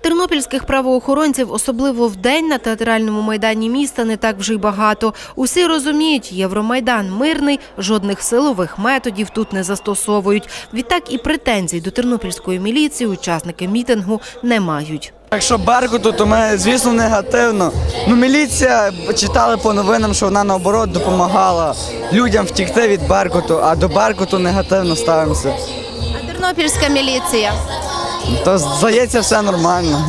Тернопільських правоохоронців, особливо вдень на театральному майдані міста, не так вже й багато. Усі розуміють, Євромайдан мирний, жодних силових методів тут не застосовують. Відтак і претензій до тернопільської міліції учасники мітингу не мають. Якщо Беркуту, то ми, звісно, негативно. Ну, міліція читали по новинам, що вона наоборот допомагала людям втікти від Беркуту, а до Беркуту негативно ставимося. А тернопільська міліція? То здається, все нормально.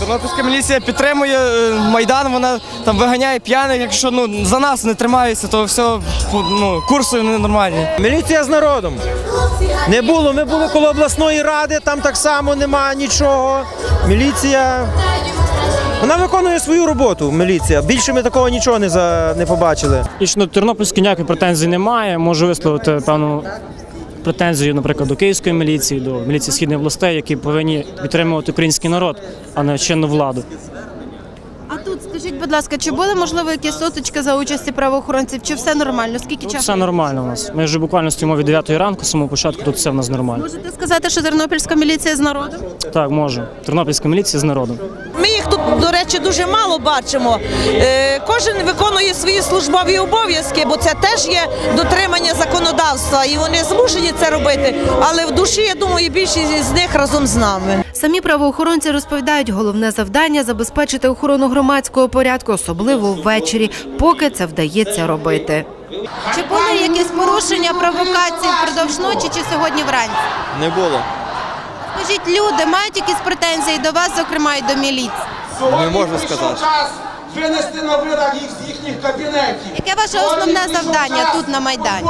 Тернопільська міліція підтримує е, майдан, вона там виганяє п'яних. Якщо ну за нас не тримаються, то все ну, курси не нормальні. Міліція з народом. Не було. Ми були коло обласної ради, там так само немає нічого. Міліція. Вона виконує свою роботу, міліція. Більше ми такого нічого не, за, не побачили. Лічно Тернопільської ніякої претензій немає. Можу висловити певну претензію, наприклад, до київської міліції, до міліції східних областей, які повинні підтримувати український народ, а не чинну владу. А тут скажіть, будь ласка, чи були можливо якісь сутички за участі правоохоронців? Чи все нормально? Скільки Тут часу? все нормально у нас. Ми вже буквально стоїмо від 9 ранку, з самого початку тут все в нас нормально. Можете сказати, що тернопільська міліція з народом? Так, можу. Тернопільська міліція з народом. Ми їх тут, до речі, дуже мало бачимо. Е, Кожен виконує свої службові обов'язки, бо це теж є дотримання законодавства, і вони змушені це робити. Але в душі, я думаю, більшість з них разом з нами. Самі правоохоронці розповідають, головне завдання забезпечити охорону громадського порядку, особливо ввечері, поки це вдається робити. Чи були якісь порушення провокації впродовж ночі чи сьогодні вранці? Не було. Скажіть, люди мають якісь претензії до вас, зокрема і до міліції? Не можна сказати. Винести на видах їх з їхніх кабінетів. Яке ваше основне завдання тут на майдані?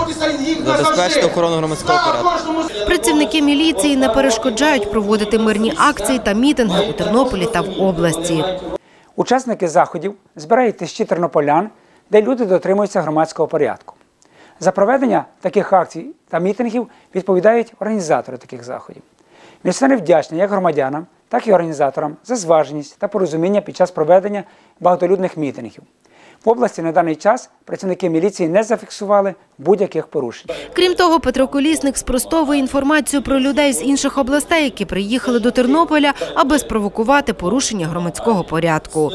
Забезпечити охорону громадського порядку. Працівники міліції не перешкоджають проводити мирні акції та мітинги у Тернополі та в області. Учасники заходів збирають тисячі тернополян, де люди дотримуються громадського порядку. За проведення таких акцій та мітингів відповідають організатори таких заходів. Місцеві вдячні як громадянам, так і організаторам за зваженість та порозуміння під час проведення багатолюдних мітингів. В області на даний час працівники міліції не зафіксували будь-яких порушень. Крім того, Петро Колісник спростовує інформацію про людей з інших областей, які приїхали до Тернополя, аби спровокувати порушення громадського порядку.